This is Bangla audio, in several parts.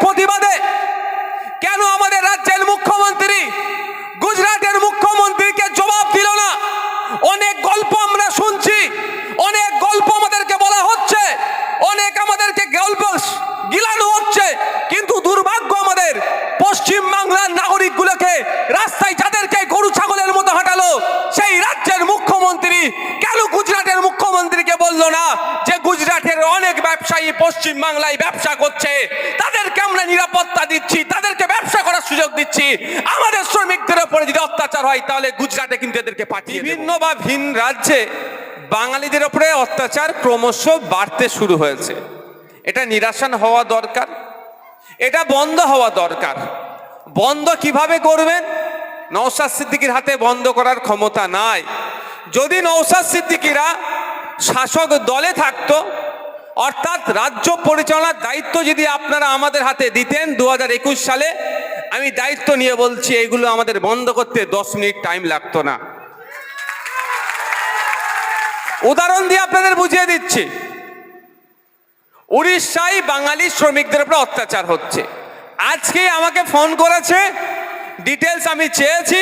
প্রতিবাদে কেন আমাদের রাজ্যের মুখ্যমন্ত্রী গুজরাটের মুখ্যমন্ত্রীকে জবাব দিল না অনেক গল্প আমরা শুনছি অনেক গল্প আমাদেরকে বলা হচ্ছে অনেক আমাদেরকে গল্প গিলানো হচ্ছে কিন্তু দুর্ভাগ্য আমাদের পশ্চিম বাংলার নাগরিকগুলোকে রাস্তায় যাদেরকে গরু ছাগলের মতো হাঁটালো সেই রাজ্যের মুখ্যমন্ত্রী কেন গুজরাটের মুখ্যমন্ত্রীকে বলল না গুজরাটের অনেক ব্যবসায়ী পশ্চিম বাংলায় ব্যবসা করছে। তাদেরকে আমরা নিরাপত্তা দিচ্ছি? তাদেরকে ব্যবসা করার সুযোগ দিচ্ছি। আমাদের শ্রমিকদের উপরে যদি অত্যাচার হয়, তাহলে গুজরাটে কিন্তু এদেরকে পাঠিয়ে বিভিন্ন বা ভিন রাজ্যে বাঙালিদের উপরে অত্যাচার ক্রমশ বাড়তে শুরু হয়েছে। এটা নিরাসন হওয়া দরকার। এটা বন্ধ হওয়া দরকার। বন্ধ কীভাবে করবেন? নৌসাদ সিদ্দিকির হাতে বন্ধ করার ক্ষমতা নাই। যদি নৌসাদ সিদ্দিকিরা শাসক দলে থাকতো অর্থাৎ রাজ্য পরিচালনার দায়িত্ব যদি আপনারা আমাদের হাতে দিতেন দু একুশ সালে, আমি দায়িত্ব নিয়ে বলছি এগুলো আমাদের বন্ধ করতে দশ মিনিট টাইম লাগতো না। উদাহরণ দিয়ে আপনাদের বুঝিয়ে দিচ্ছি। উড়িষ্যায় বাঙালি শ্রমিকদের উপর অত্যাচার হচ্ছে। আজকে আমাকে ফোন করেছে ডিটেলস আমি চেয়েছি।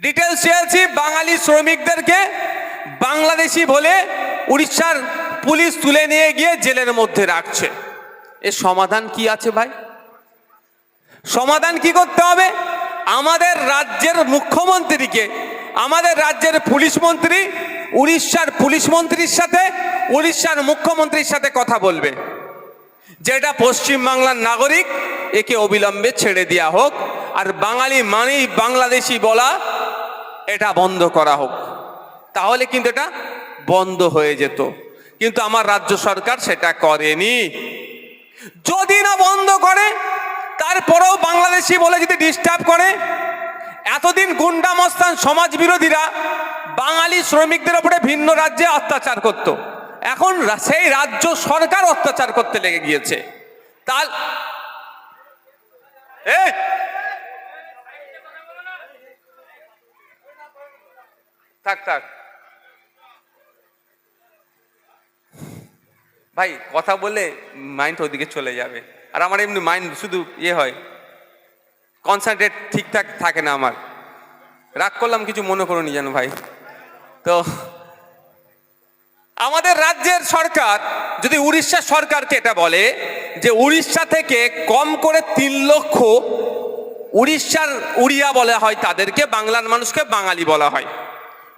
ডিটেলস চেয়েছি বাঙালি শ্রমিকদেরকে বাংলাদেশি বলে উড়িষ্যার পুলিশ তুলে নিয়ে গিয়ে জেলের মধ্যে রাখছে। এর সমাধান কি আছে ভাই? সমাধান কি করতে হবে? আমাদের রাজ্যের মুখ্যমন্ত্রীকে, আমাদের রাজ্যের পুলিশ মন্ত্রী, উড়িষ্যার পুলিশ মন্ত্রীর সাথে, উড়িষ্যার মুখ্যমন্ত্রীর সাথে কথা বলবে। যেটা পশ্চিমবাংলার নাগরিক, একে অবিলম্বে ছেড়ে দেওয়া হোক। আর বাঙালি মানেই বাংলাদেশি বলা, এটা বন্ধ করা হোক। তাহলে কিন্তু এটা বন্ধ হয়ে যেত। কিন্তু আমার রাজ্য সরকার সেটা করেনি। যদি না বন্ধ করে, তারপরেও বাংলাদেশি বলে যদি ডিস্টার্ব করে, এতদিন গুন্ডা মস্তান সমাজ বিরোধীরা বাঙালি শ্রমিকদের উপরে ভিন্ন রাজ্যে অত্যাচার করত। এখন সেই রাজ্য সরকার অত্যাচার করতে লেগে গিয়েছে। এ থাক থাক। ভাই, কথা বলে মাইন্ড ওদিকে চলে যাবে। আর আমার এমনি মাইন্ড শুধু ইয়ে হয়। কনসেন্ট্রেট ঠিকঠাক থাকে না আমার। রাগ করলাম, কিছু মনে করুনি যেন ভাই। তো, আমাদের রাজ্যের সরকার, যদি উড়িষ্যা সরকারকে এটা বলে যে উড়িষ্যা থেকে কম করে তিন লক্ষ উড়িষ্যার উড়িয়া বলা হয় তাদেরকে, বাংলার মানুষকে বাঙালি বলা হয়।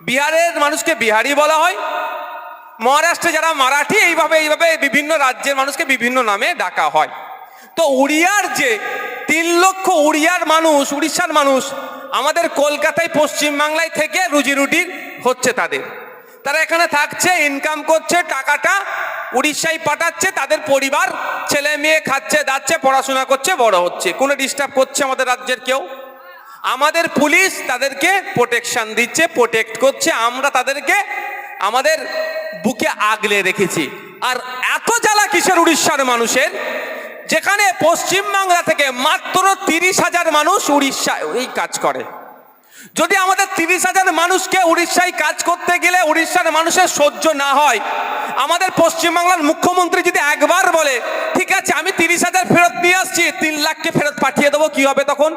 বিহারের মানুষকে বিহারি বলা হয় মহারাষ্ট্রে যারা মারাঠি, এইভাবে এইভাবে বিভিন্ন রাজ্যের মানুষকে বিভিন্ন নামে ডাকা হয়। তো উড়িয়ার যে তিন লক্ষ উড়িয়ার মানুষ, উড়িষ্যার মানুষ, আমাদের কলকাতায়, পশ্চিমবাংলায় থেকে রুজি রুটি হচ্ছে তাদের। তারা এখানে থাকছে ইনকাম করছে, টাকাটা উড়িষ্যায় পাঠাচ্ছে, তাদের পরিবার, ছেলে মেয়ে খাচ্ছে দাচ্ছে পড়াশোনা করছে, বড় হচ্ছে। কোনো ডিস্টার্ব করছে আমাদের রাজ্যের কেউ? আমাদের পুলিশ তাদেরকে প্রোটেকশন দিচ্ছে প্রোটেক্ট করছে, আমরা তাদেরকে আমাদের বুকে আগলে রেখেছি। আর এত জ্বালা কিসের উড়িষ্যার মানুষের? যেখানে পশ্চিমবাংলা থেকে মাত্র তিরিশ হাজার মানুষ উড়িষ্যায় এই কাজ করে। যদি আমাদের তিরিশ হাজার মানুষকে উড়িষ্যায় কাজ করতে গেলে উড়িষ্যার মানুষের সহ্য না হয়, আমাদের পশ্চিমবাংলার মুখ্যমন্ত্রী যদি একবার বলে, ঠিক আছে, আমি তিরিশ হাজার ফেরত নিয়ে আসছি, তিন লাখকে ফেরত পাঠিয়ে দেবো, কি হবে তখন?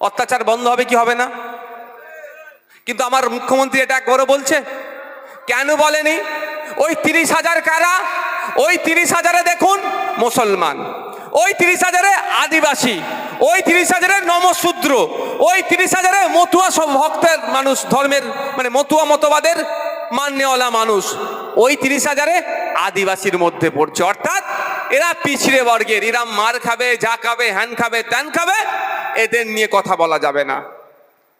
অত্যাচার বন্ধ হবে কি হবে না? কিন্তু আমার মুখ্যমন্ত্রী এটা একবারও বলছে। কেন বলেনি? ওই তিরিশ হাজার কারা? ওই তিরিশ হাজারে দেখুন মুসলমান, ওই তিরিশ হাজারে আদিবাসী, ওই তিরিশ হাজারে নমশূদ্র, ওই তিরিশ হাজারে মতুয়া সব ভক্তের মানুষ, ধর্মের মানে মতুয়া মতবাদের মান্যওয়ালা মানুষ, ওই তিরিশ হাজারে আদিবাসীর মধ্যে পড়ছে। অর্থাৎ এরা পিছড়ে বর্গের, এরা মার খাবে, যা খাবে, হ্যান খাবে, ত্যান খাবে, এদের নিয়ে কথা বলা যাবে না।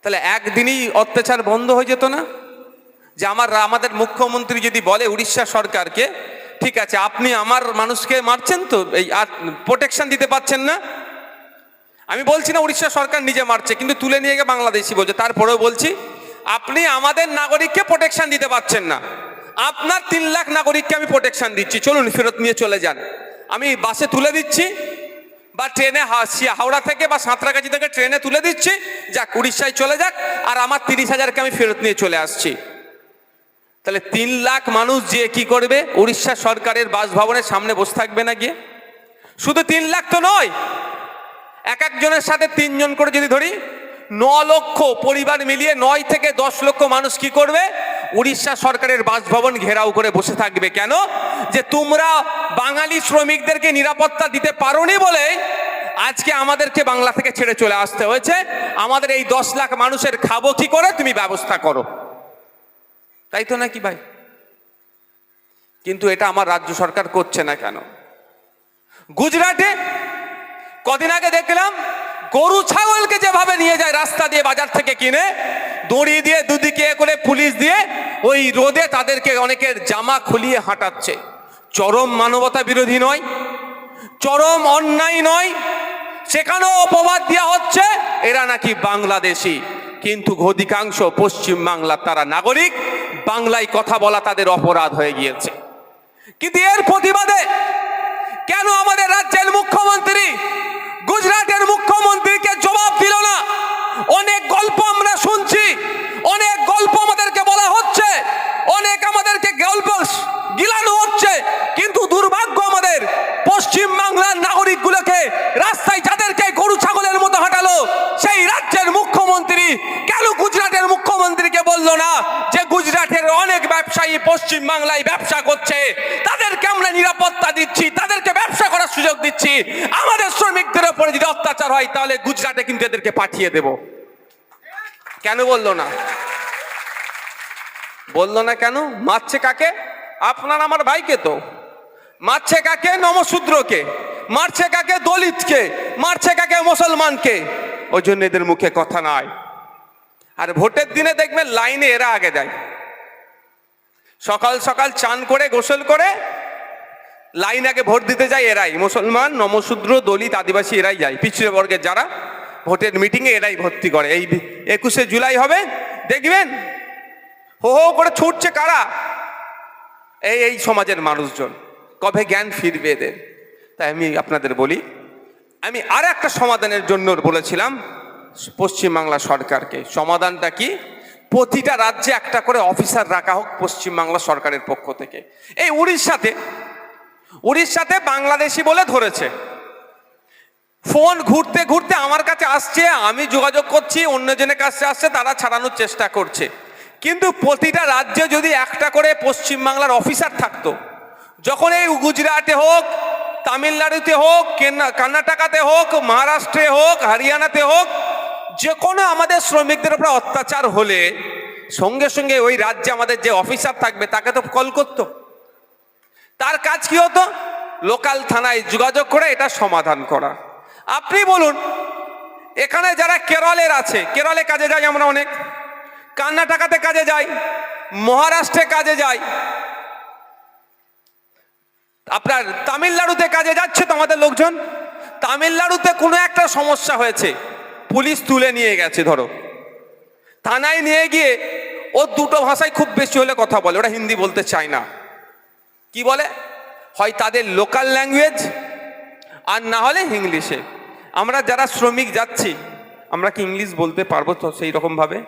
তাহলে একদিনই অত্যাচার বন্ধ হয়ে যেত না? যে আমার আমাদের মুখ্যমন্ত্রী যদি বলে উড়িষ্যা সরকারকে, ঠিক আছে, আপনি আমার মানুষকে মারছেন তো, এই প্রোটেকশন দিতে পারছেন না? আমি বলছি না উড়িষ্যা সরকার নিজে মারছে, কিন্তু তুলে নিয়ে গিয়ে বাংলাদেশি বলছে। তারপরেও বলছি, আপনি আমাদের নাগরিককে প্রোটেকশন দিতে পারছেন না। আপনার তিন লাখ নাগরিককে আমি প্রোটেকশন দিচ্ছি। চলুন ফেরত নিয়ে চলে যান। আমি বাসে তুলে দিচ্ছি বা ট্রেনে হাওড়া থেকে বা সাঁতরাগাছি থেকে ট্রেনে তুলে দিচ্ছি। যাক, উড়িষ্যায় চলে যাক। আর আমার তিরিশ হাজারকে আমি ফেরত নিয়ে চলে আসছি। তাহলে তিন লাখ মানুষ যে কি করবে? উড়িষ্যা সরকারের বাসভবনের সামনে বসে থাকবে না গিয়ে? শুধু তিন লাখ তো নয়। এক একজনের সাথে তিনজন করে যদি ধরি, ন লক্ষ পরিবার মিলিয়ে নয় থেকে দশ লক্ষ মানুষ কি করবে? উড়িষ্যা সরকারের বাসভবন ঘেরাও করে বসে থাকবে কেন? যে তোমরা বাঙালি শ্রমিকদেরকে নিরাপত্তা দিতে পারোনি বলে আজকে আমাদেরকে বাংলা থেকে ছেড়ে চলে আসতে হয়েছে। আমাদের এই দশ লাখ মানুষের খাব কি করে? তুমি ব্যবস্থা করো। তাই তো নাকি ভাই? কিন্তু এটা আমার রাজ্য সরকার করছে না কেন? গুজরাটে কদিন আগে দেখলাম গরু ছাগলকে যেভাবে নিয়ে যায় রাস্তা দিয়ে বাজার থেকে কিনে, দড়ি দিয়ে দুদিকে করে ওই রোদে তাদেরকে অনেকের জামা খুলিয়ে হাঁটাচ্ছে। চরম মানবতা বিরোধী নয়, চরম অন্যায় নয়, সেখানেও অপবাদ দেওয়া হচ্ছে, এরা নাকি বাংলাদেশি। কিন্তু অধিকাংশ পশ্চিম বাংলার তারা নাগরিক, বাংলায় কথা বলা তাদের অপরাধ হয়ে গিয়েছে। কিন্তু এর প্রতিবাদে কেন আমাদের রাজ্যের মুখ্যমন্ত্রী, গুজরাটের মুখ্যমন্ত্রীকে জবাব দিল না অনেক গল্প আমরা শুনছি অনেক গল্প আমাদেরকে বলা হচ্ছে অনেক আমাদেরকে গল্প গিলানো হচ্ছে কিন্তু দুর্ভাগ্য আমাদের পশ্চিম বাংলার নাগরিকগুলোকে রাস্তায় যাদেরকে গরু ছাগলের মতো হাঁটালো সেই রাজ্যের মুখ্যমন্ত্রী কেন গুজরাটের মুখ্যমন্ত্রীকে বলল না যে গুজরাটের অনেক ব্যবসায়ী পশ্চিম বাংলায় ব্যবসা করছে, তাদেরকে আমরা নিরাপত্তা দিচ্ছি, তাদেরকে ব্যবসা করার সুযোগ দিচ্ছি। আমাদের শ্রমিকদের উপরে যদি অত্যাচার হয়, তাহলে গুজরাটে কিন্তু এদেরকে পাঠিয়ে দেব। কেন বলল না? বলল না কেন? মারছে কাকে? আপনার আমার ভাইকে তো। মারছে কাকে? নমশূদ্রকে মারছে কাকে? দলিতকে। মারছে কাকে? মুসলমানকে। ওই জন্য এদের মুখে কথা নাই। আর ভোটের দিনে দেখবেন লাইনে এরা আগে যায়। সকাল সকাল চান করে, গোসল করে, লাইন আগে ভোট দিতে যায় এরাই। মুসলমান, নমশূদ্র, দলিত, আদিবাসী এরাই যায়। পিছিয়ে বর্গের যারা ভোটের মিটিংয়ে এরাই ভর্তি করে। এই একুশে জুলাই হবে, দেখবেন? হো হো করে ছুটছে কারা? এই এই সমাজের মানুষজন। কবে জ্ঞান ফিরবে এদের? তাই আমি আপনাদের বলি, আমি আর একটা সমাধানের জন্য বলেছিলাম, পশ্চিমবাংলা সরকারকে। সমাধানটা কি? প্রতিটা রাজ্যে একটা করে অফিসার রাখা হোক পশ্চিমবাংলা সরকারের পক্ষ থেকে। এই উড়িষ্যাতে উড়িষ্যাতে বাংলাদেশি বলে ধরেছে। ফোন ঘুরতে ঘুরতে আমার কাছে আসছে, আমি যোগাযোগ করছি অন্যজনের কাছে আসছে, তারা ছাড়ানোর চেষ্টা করছে। কিন্তু প্রতিটা রাজ্যে যদি একটা করে পশ্চিমবাংলার অফিসার থাকতো, যখন এই গুজরাটে হোক, তামিলনাড়ুতে হোক কর্ণাটকাতে হোক, মহারাষ্ট্রে হোক, হরিয়ানাতে হোক যে কোনো আমাদের শ্রমিকদের উপরে অত্যাচার হলে সঙ্গে সঙ্গে ওই রাজ্যে আমাদের যে অফিসার থাকবে, তাকে তো কল করতো। তার কাজ কি হতো? লোকাল থানায় যোগাযোগ করে এটা সমাধান করা। আপনি বলুন, এখানে যারা কেরলের আছে, কেরলে কাজে যাই আমরা অনেক। কর্ণাটকাতে কাজে যাই মহারাষ্ট্রে কাজে যাই আপনার তামিলনাড়ুতে কাজে যাচ্ছে তো আমাদের লোকজন? তামিলনাড়ুতে কোনো একটা সমস্যা হয়েছে। পুলিশ তুলে নিয়ে গেছে, ধরো। থানায় নিয়ে গিয়ে ও দুটো ভাষায় খুব বেশি হলে কথা বলে, ওরা হিন্দি বলতে চায় না। কি বলে? হয় তাদের লোকাল ল্যাঙ্গুয়েজ আর না হলে ইংলিশে আমরা যারা শ্রমিক যাচ্ছি, আমরা কি ইংলিশ বলতে পারব তো সেই রকমভাবে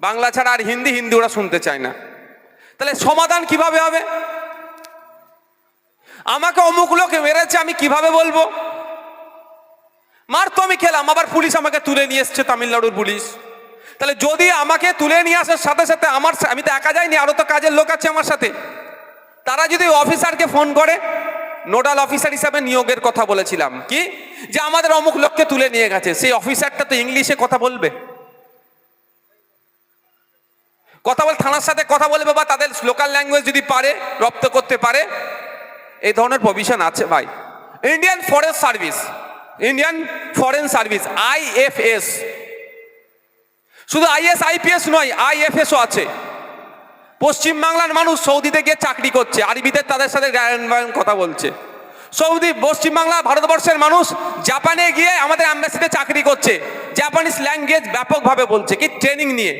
বাংলা ছাড়া আর হিন্দি হিন্দি ওরা শুনতে চায় না। তাহলে সমাধান কীভাবে হবে? আমাকে অমুক লোক মেরেছে, আমি কীভাবে বলব? মার তো আমি খেলাম, আবার পুলিশ আমাকে তুলে নিয়ে এসছে তামিলনাড়ুর পুলিশ। তাহলে যদি আমাকে তুলে নিয়ে আসার সাথে সাথে আমার আমি তো একা যাইনি, আরও তো কাজের লোক আছে আমার সাথে। তারা যদি অফিসারকে ফোন করে, নোডাল অফিসার হিসাবে নিয়োগের কথা বলেছিলাম। কি? যে আমাদের অমুক লোককে তুলে নিয়ে গেছে, সেই অফিসারটা তো ইংলিশে কথা বলবে। কথা বল, থানার সাথে কথা বলবে বা তাদের লোকাল ল্যাঙ্গুয়েজ যদি পারে, রপ্ত করতে পারে, এই ধরনের প্রভিশন আছে ভাই। Indian forest service Indian foreign service IFS শুধু আইএস আইপিএস নয় আইএফএসও আছে। পশ্চিমবাংলার মানুষ সৌদিতে গিয়ে চাকরি করছে, আরবিতে তাদের সাথে কথা বলছে। সৌদি পশ্চিমবাংলা ভারতবর্ষের মানুষ জাপানে গিয়ে আমাদের অ্যাম্বাসিতে চাকরি করছে। জাপানিজ ল্যাঙ্গুয়েজ ব্যাপকভাবে বলছে, কি ট্রেনিং নিয়ে।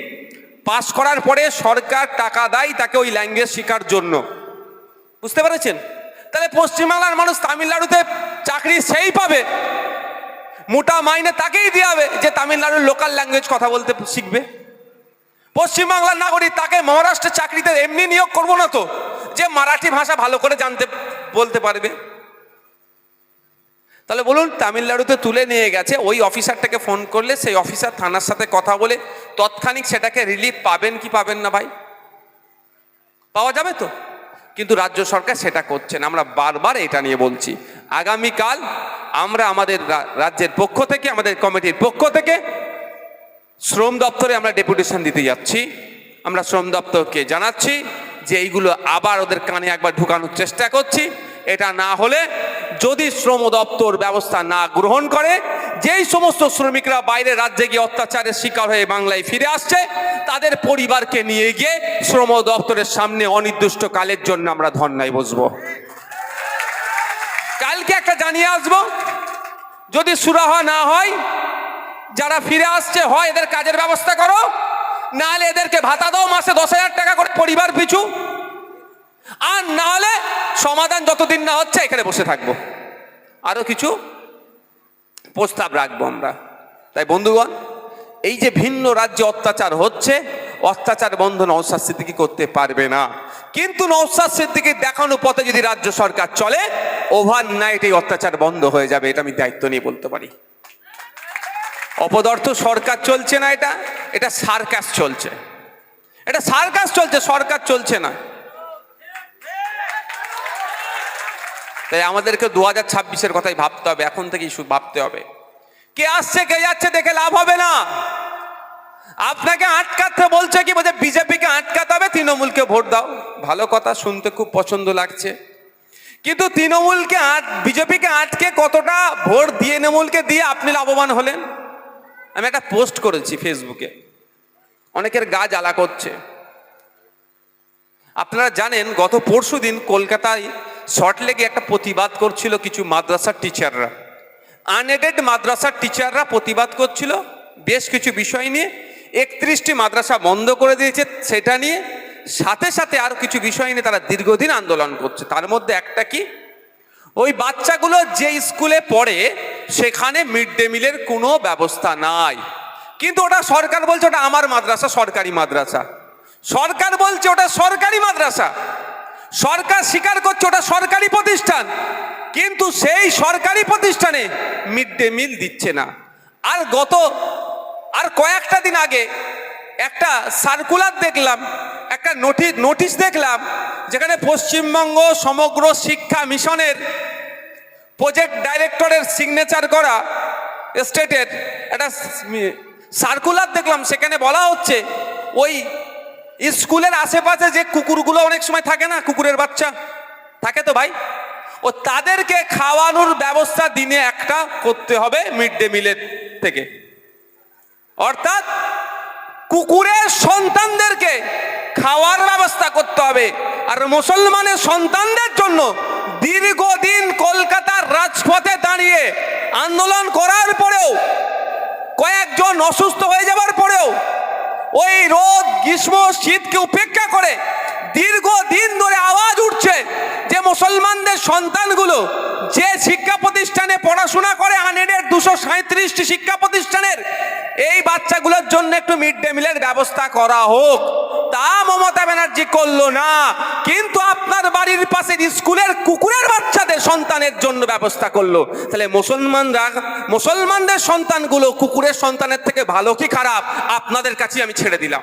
পাস করার পরে সরকার টাকা দেয় তাকে ওই ল্যাঙ্গুয়েজ শেখার জন্য। বুঝতে পেরেছেন? তাহলে পশ্চিমবাংলার মানুষ তামিলনাড়ুতে চাকরি সেই পাবে। মোটা মাইনে তাকেই দেওয়া হবে যে তামিলনাড়ুর লোকাল ল্যাঙ্গুয়েজ কথা বলতে শিখবে। পশ্চিমবাংলার নাগরিক তাকে মহারাষ্ট্রের চাকরিতে এমনি নিয়োগ করব না তো, যে মারাঠি ভাষা ভালো করে জানতে, বলতে পারবে। তাহলে বলুন, তামিলনাড়ুতে তুলে নিয়ে গেছে, ওই অফিসারটাকে ফোন করলে সেই অফিসার থানার সাথে কথা বলে তৎক্ষণিক সেটাকে রিলিফ পাবেন কি পাবেন না ভাই? পাওয়া যাবে তো? কিন্তু রাজ্য সরকার সেটা করছেন আমরা বারবার এটা নিয়ে বলছি। আগামীকাল আমরা আমাদের রাজ্যের পক্ষ থেকে, আমাদের কমিটির পক্ষ থেকে শ্রম দপ্তরে আমরা ডেপুটেশন দিতে যাচ্ছি। আমরা শ্রম দপ্তরকে জানাচ্ছি যে এইগুলো আবার ওদের কানে একবার ঢুকানোর চেষ্টা করছি। এটা না হলে যদি শ্রম দপ্তর ব্যবস্থা না গ্রহণ করে, যেই সমস্ত শ্রমিকরা বাইরে রাজ্যে গিয়ে অত্যাচারের শিকার হয়ে বাংলায় ফিরে আসছে, তাদের পরিবারকে নিয়ে গিয়ে শ্রম দপ্তরের সামনে অনির্দিষ্টকালের জন্য আমরা ধর্নায় বসবো। একটা জানিয়ে আসব। যদি সুরাহা না হয়, যারা ফিরে আসছে, হয় এদের কাজের ব্যবস্থা করো। নাহলে এদেরকে ভাতা দাও, মাসে দশ হাজার টাকা করে পরিবার পিছু। আর নাহলে সমাধান যতদিন না হচ্ছে, এখানে বসে থাকব। আরও কিছু প্রস্তাব রাখব আমরা। তাই বন্ধুগণ, এই যে ভিন্ন রাজ্যে অত্যাচার হচ্ছে, অত্যাচার বন্ধ নৌসাদ সিদ্দিকি করতে পারবে না? কিন্তু নৌসাদ সিদ্দিকি দেখানো পথে যদি রাজ্য সরকার চলে ওভার নাইট এই অত্যাচার বন্ধ হয়ে যাবে, এটা আমি দায়িত্ব নিয়ে বলতে পারি। অপদার্থ সরকার চলছে না এটা এটা সার্কাস চলছে। এটা সার্কাস চলছে, সরকার চলছে না। তাই আমাদেরকে দু হাজার ছাব্বিশের কথাই ভাবতে হবে, এখন থেকেই ভাবতে হবে। কে আসছে, কে যাচ্ছে দেখে লাভ হবে না। আপনাকে আটকাতে বলছে কি বলছে বিজেপিকে আটকাতে হবে, তৃণমূলকে ভোট দাও। ভালো কথা, শুনতে খুব পছন্দ লাগছে। কিন্তু তৃণমূলকে বিজেপিকে আটকে কতটা ভোট দিয়ে তৃণমূলকে দিয়ে আপনি লাভবান হলেন? আমি একটা পোস্ট করেছি ফেসবুকে। অনেকের গা জ্বালা করছে। আপনারা জানেন, গত পরশু দিন কলকাতায় শর্টলেগে একটা প্রতিবাদ করছিল কিছু মাদ্রাসার টিচাররা আনএডেড মাদ্রাসার টিচাররা প্রতিবাদ করছিল। বেশ কিছু বিষয় নিয়ে একত্রিশটি মাদ্রাসা বন্ধ করে দিয়েছে, সেটা নিয়ে সাথে সাথে আরও কিছু বিষয় নিয়ে তারা দীর্ঘদিন আন্দোলন করছে। তার মধ্যে একটা কি? ওই বাচ্চাগুলো যে স্কুলে পড়ে, সেখানে মিড ডে মিলের কোনো ব্যবস্থা নাই। কিন্তু ওটা সরকার বলছে ওটা আমার মাদ্রাসা, সরকারি মাদ্রাসা। সরকার বলছে ওটা সরকারি মাদ্রাসা। সরকার স্বীকার করছে ওটা সরকারি প্রতিষ্ঠান। কিন্তু সেই সরকারি প্রতিষ্ঠানে মিড ডে মিল দিচ্ছে না। আর গত আর কয়েকটা দিন আগে একটা সার্কুলার দেখলাম, একটা নোটিশ নোটিশ দেখলাম, যেখানে পশ্চিমবঙ্গ সমগ্র শিক্ষা মিশনের প্রজেক্ট ডাইরেক্টরের সিগনেচার করা স্টেটের একটা সার্কুলার দেখলাম, সেখানে বলা হচ্ছে ওই স্কুলের আশেপাশে যে কুকুরগুলো অনেক সময় থাকে না, কুকুরের বাচ্চা থাকে তো ভাই? ও তাদেরকে খাওয়ানোর ব্যবস্থা দিনে একটা করতে হবে মিড ডে মিলের থেকে। অর্থাৎ কুকুরের সন্তানদেরকে খাওয়ার ব্যবস্থা করতে হবে। আর মুসলমানের সন্তানদের জন্য দীর্ঘদিন কলকাতার রাজপথে দাঁড়িয়ে আন্দোলন করার পরেও, কয়েকজন অসুস্থ হয়ে যাবার পরেও, ওই রোদ, গ্রীষ্ম, শীতকে উপেক্ষা করে দীর্ঘদিন ধরে আওয়াজ উঠছে যে মুসলমানদের সন্তানগুলো যে শিক্ষা প্রতিষ্ঠানে পড়াশোনা করে আনেডের দুশো সাঁত্রিশটি শিক্ষা প্রতিষ্ঠানের এই বাচ্চাগুলোর জন্য একটু মিড ডে মিলের ব্যবস্থা করা হোক। তা মমতা ব্যানার্জি করল না, কিন্তু আপনার বাড়ির পাশের স্কুলের কুকুরের বাচ্চাদের সন্তানের জন্য ব্যবস্থা করল। তাহলে মুসলমানরা, মুসলমানদের সন্তানগুলো কুকুরের সন্তানের থেকে ভালো কি খারাপ? আপনাদের কাছে আমি ছেড়ে দিলাম।